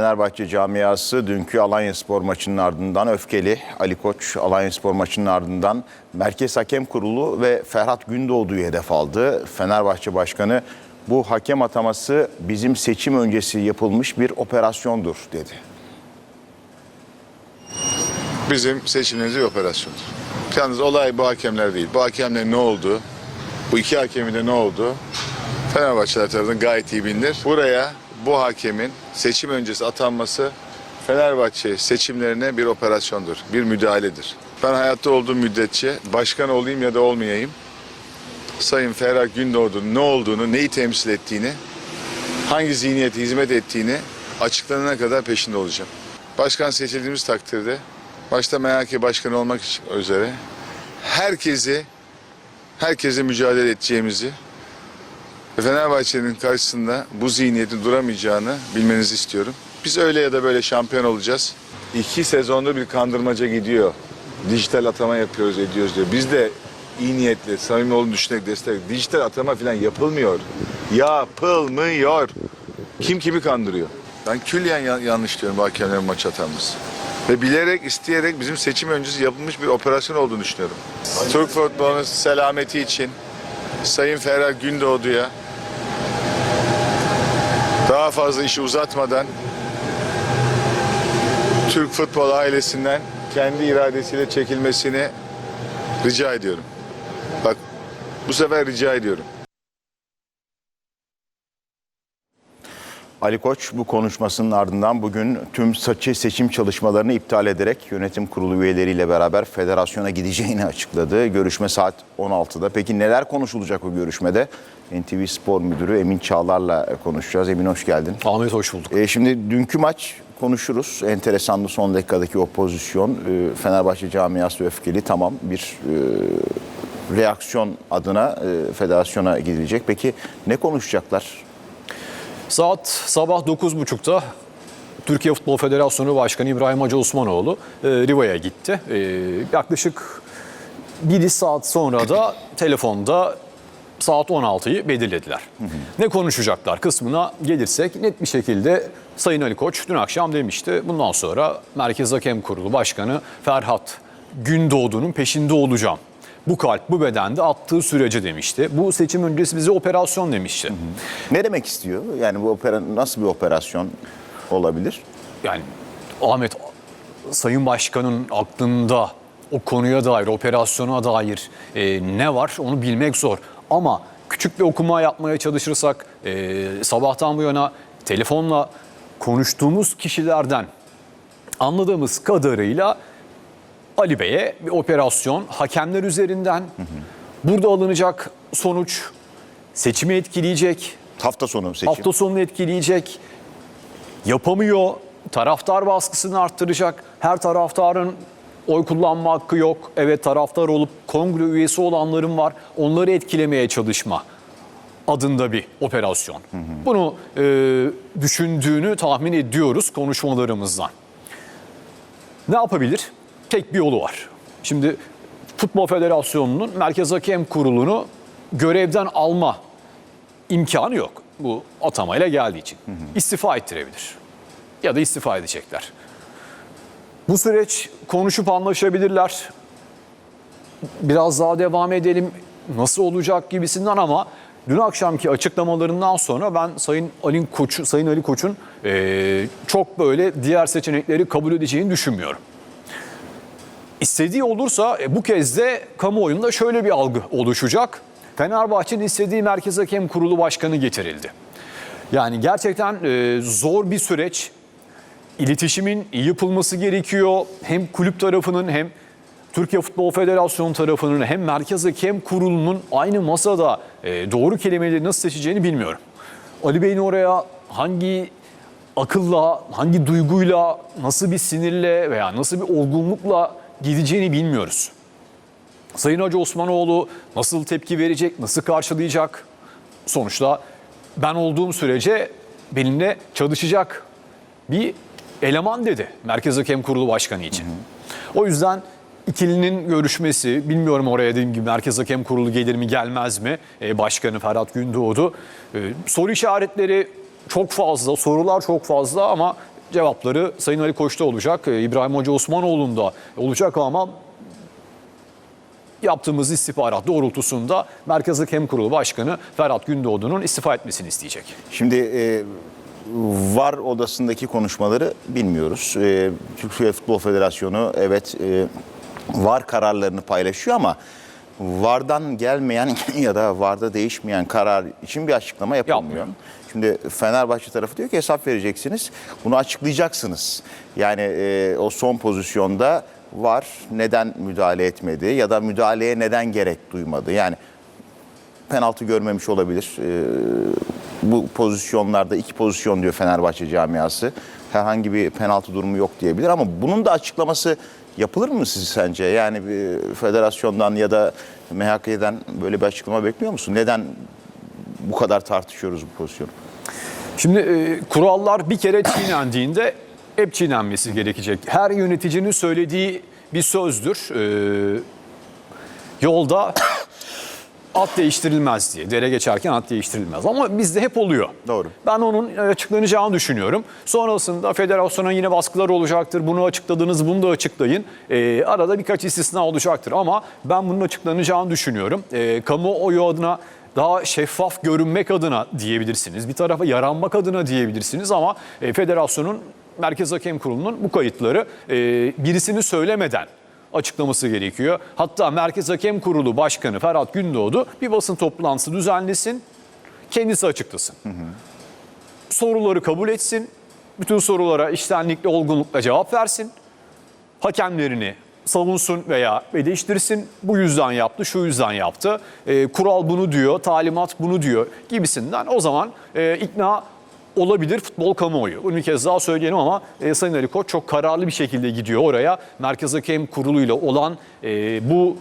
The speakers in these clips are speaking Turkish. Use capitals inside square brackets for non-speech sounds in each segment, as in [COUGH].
Fenerbahçe camiası dünkü Alanya Spor maçının ardından öfkeli. Ali Koç Alanya Spor maçının ardından Merkez Hakem Kurulu ve Ferhat Gündoğdu'yu hedef aldı. Fenerbahçe Başkanı bu hakem ataması bizim seçim öncesi yapılmış bir operasyondur dedi. bizim seçimlerimiz bir operasyondur. Yalnız olay bu hakemler değil. Bu hakemler ne oldu? Bu iki hakemin de ne oldu? Fenerbahçeler tarafından gayet iyi bilinir. Buraya bu hakemin seçim öncesi atanması Fenerbahçe seçimlerine bir operasyondur, bir müdahaledir. Ben hayatta olduğum müddetçe başkan olayım ya da olmayayım, Sayın Ferhat Gündoğdu'nun ne olduğunu, neyi temsil ettiğini, hangi zihniyete hizmet ettiğini açıklanana kadar peşinde olacağım. Başkan seçildiğimiz takdirde başta MHK başkanı olmak üzere herkesi herkese mücadele edeceğimizi Fenerbahçe'nin karşısında bu zihniyetin duramayacağını bilmenizi istiyorum. Biz öyle ya da böyle şampiyon olacağız. İki sezonda bir kandırmaca gidiyor. Dijital atama yapıyoruz ediyoruz diyor. Biz de iyi niyetli, samimi olduğunu düşünerek destek. Dijital atama falan yapılmıyor. Yapılmıyor. Kim kimi kandırıyor? Ben külliyen ya- yanlış diyorum bu hakemlerin maç atanması. Ve bilerek, isteyerek bizim seçim öncesi yapılmış bir operasyon olduğunu düşünüyorum. Türk futbolunun selameti için Sayın Ferhat Gündoğdu'ya daha fazla işi uzatmadan Türk futbol ailesinden kendi iradesiyle çekilmesini rica ediyorum. Bak bu sefer rica ediyorum. Ali Koç bu konuşmasının ardından bugün tüm saçı seçim çalışmalarını iptal ederek yönetim kurulu üyeleriyle beraber federasyona gideceğini açıkladı. Görüşme saat 16'da. Peki neler konuşulacak o görüşmede? NTV Spor Müdürü Emin Çağlar'la konuşacağız. Emin hoş geldin. Ahmet hoş bulduk. E, şimdi dünkü maç konuşuruz. Enteresandı son dakikadaki o pozisyon. E, Fenerbahçe camiası öfkeli tamam bir e, reaksiyon adına e, federasyona gidilecek. Peki ne konuşacaklar? Saat sabah 9.30'da Türkiye Futbol Federasyonu Başkanı İbrahim Hacı Osmanoğlu e, Riva'ya gitti. E, yaklaşık 1 saat sonra da telefonda saat 16'yı belirlediler. Ne konuşacaklar kısmına gelirsek net bir şekilde Sayın Ali Koç dün akşam demişti. Bundan sonra Merkez Hakem Kurulu Başkanı Ferhat Gündoğdu'nun peşinde olacağım. Bu kalp bu bedende attığı sürece demişti. Bu seçim öncesi bize operasyon demişti. Ne demek istiyor? Yani bu opera nasıl bir operasyon olabilir? yani Ahmet Sayın Başkan'ın aklında o konuya dair, operasyona dair e, ne var onu bilmek zor. Ama küçük bir okuma yapmaya çalışırsak e, sabahtan bu yana telefonla konuştuğumuz kişilerden anladığımız kadarıyla Ali Bey'e bir operasyon hakemler üzerinden burada alınacak sonuç seçimi etkileyecek, Hafta sonu seçim. hafta sonunu etkileyecek. Yapamıyor. Taraftar baskısını arttıracak. Her taraftarın oy kullanma hakkı yok. Evet taraftar olup kongre üyesi olanların var. Onları etkilemeye çalışma adında bir operasyon. Bunu e, düşündüğünü tahmin ediyoruz konuşmalarımızdan. Ne yapabilir? Tek bir yolu var. Şimdi Futbol Federasyonu'nun Merkez Hakem Kurulu'nu görevden alma imkanı yok. Bu atamayla geldiği için. İstifa ettirebilir. Ya da istifa edecekler. Bu süreç konuşup anlaşabilirler. Biraz daha devam edelim. Nasıl olacak gibisinden ama dün akşamki açıklamalarından sonra ben Sayın Ali Koç, Sayın Ali Koç'un çok böyle diğer seçenekleri kabul edeceğini düşünmüyorum. İstediği olursa e, bu kez de kamuoyunda şöyle bir algı oluşacak. Fenerbahçe'nin istediği Merkez Hakem Kurulu Başkanı getirildi. Yani gerçekten e, zor bir süreç. İletişimin yapılması gerekiyor. Hem kulüp tarafının hem Türkiye Futbol Federasyonu tarafının hem Merkez Hakem Kurulu'nun aynı masada e, doğru kelimeleri nasıl seçeceğini bilmiyorum. Ali Bey'in oraya hangi akılla, hangi duyguyla, nasıl bir sinirle veya nasıl bir olgunlukla gideceğini bilmiyoruz. Sayın Hacı Osmanoğlu nasıl tepki verecek, nasıl karşılayacak? Sonuçta ben olduğum sürece benimle çalışacak bir eleman dedi Merkez Hakem Kurulu Başkanı için. O yüzden ikilinin görüşmesi, bilmiyorum oraya dediğim gibi Merkez Hakem Kurulu gelir mi gelmez mi? Ee, Başkanı Ferhat Gündoğdu. Ee, soru işaretleri çok fazla, sorular çok fazla ama cevapları Sayın Ali Koç'ta olacak. e, İbrahim Hoca Osmanoğlu'nda olacak ama yaptığımız istihbarat doğrultusunda Merkez Hakem Kurulu Başkanı Ferhat Gündoğdu'nun istifa etmesini isteyecek. Şimdi e, VAR odasındaki konuşmaları bilmiyoruz. E, Türkiye Futbol Federasyonu evet e, VAR kararlarını paylaşıyor ama VAR'dan gelmeyen [LAUGHS] ya da VAR'da değişmeyen karar için bir açıklama yapılmıyor. Yapmıyor. Şimdi Fenerbahçe tarafı diyor ki hesap vereceksiniz. Bunu açıklayacaksınız. Yani e, o son pozisyonda var neden müdahale etmedi ya da müdahaleye neden gerek duymadı. Yani penaltı görmemiş olabilir. Ee, bu pozisyonlarda iki pozisyon diyor Fenerbahçe camiası. Herhangi bir penaltı durumu yok diyebilir ama bunun da açıklaması yapılır mı siz sence? Yani bir federasyondan ya da MHK'den böyle bir açıklama bekliyor musun? Neden bu kadar tartışıyoruz bu pozisyonu? Şimdi e, kurallar bir kere çiğnendiğinde hep çiğnenmesi gerekecek. Her yöneticinin söylediği bir sözdür. E, yolda at değiştirilmez diye. Dere geçerken at değiştirilmez. Ama bizde hep oluyor. Doğru. Ben onun açıklanacağını düşünüyorum. Sonrasında federasyona yine baskılar olacaktır. Bunu açıkladınız, bunu da açıklayın. Ee, arada birkaç istisna olacaktır ama ben bunun açıklanacağını düşünüyorum. Ee, kamuoyu adına daha şeffaf görünmek adına diyebilirsiniz. Bir tarafa yaranmak adına diyebilirsiniz ama e, federasyonun Merkez Hakem Kurulu'nun bu kayıtları e, birisini söylemeden açıklaması gerekiyor. Hatta Merkez Hakem Kurulu Başkanı Ferhat Gündoğdu bir basın toplantısı düzenlesin, kendisi açıklasın. Soruları kabul etsin, bütün sorulara iştenlikle, olgunlukla cevap versin. Hakemlerini savunsun veya eleştirsin. Bu yüzden yaptı, şu yüzden yaptı. Ee, kural bunu diyor, talimat bunu diyor gibisinden. O zaman e, ikna olabilir futbol kamuoyu. Bunu bir kez daha söyleyelim ama e, Sayın Ali Koç çok kararlı bir şekilde gidiyor oraya. Merkez Hakem Kurulu'yla olan e, bu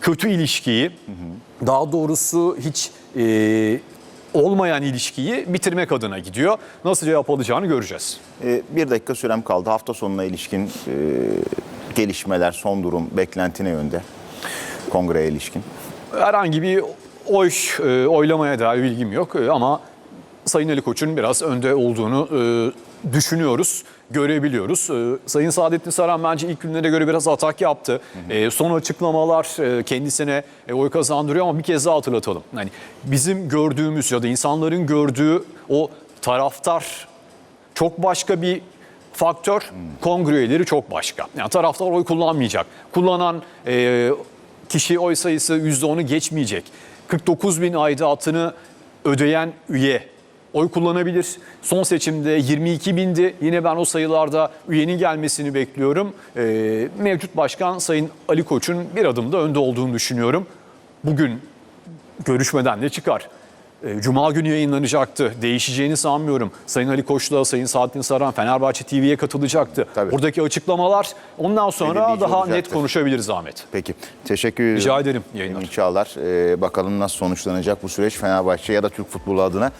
kötü ilişkiyi, daha doğrusu hiç e, olmayan ilişkiyi bitirmek adına gidiyor. Nasıl cevap alacağını göreceğiz. Ee, bir dakika sürem kaldı. Hafta sonuna ilişkin e, gelişmeler, son durum, beklenti ne yönde? Kongreye ilişkin. Herhangi bir oy e, oylamaya dair bilgim yok E, ama Sayın Ali Koç'un biraz önde olduğunu e, düşünüyoruz, görebiliyoruz. E, Sayın Saadettin Saran bence ilk günlere göre biraz atak yaptı. E, son açıklamalar e, kendisine e, oy kazandırıyor ama bir kez daha hatırlatalım. Yani bizim gördüğümüz ya da insanların gördüğü o taraftar çok başka bir faktör, kongre üyeleri çok başka. Yani taraftar oy kullanmayacak. Kullanan e, kişi oy sayısı %10'u geçmeyecek. 49 bin aidatını ödeyen üye oy kullanabilir. Son seçimde 22 bindi. Yine ben o sayılarda üyenin gelmesini bekliyorum. E, mevcut başkan Sayın Ali Koç'un bir adımda önde olduğunu düşünüyorum. Bugün görüşmeden de çıkar. E, Cuma günü yayınlanacaktı. Değişeceğini sanmıyorum. Sayın Ali Koç'la Sayın Saadettin Saran Fenerbahçe TV'ye katılacaktı. Tabii. Buradaki açıklamalar ondan sonra Belirleyici daha net konuşabiliriz Ahmet. Peki. Teşekkür ederim. Rica ederim. Yayınlar. Çağlar. Ee, bakalım nasıl sonuçlanacak bu süreç Fenerbahçe ya da Türk futbolu adına.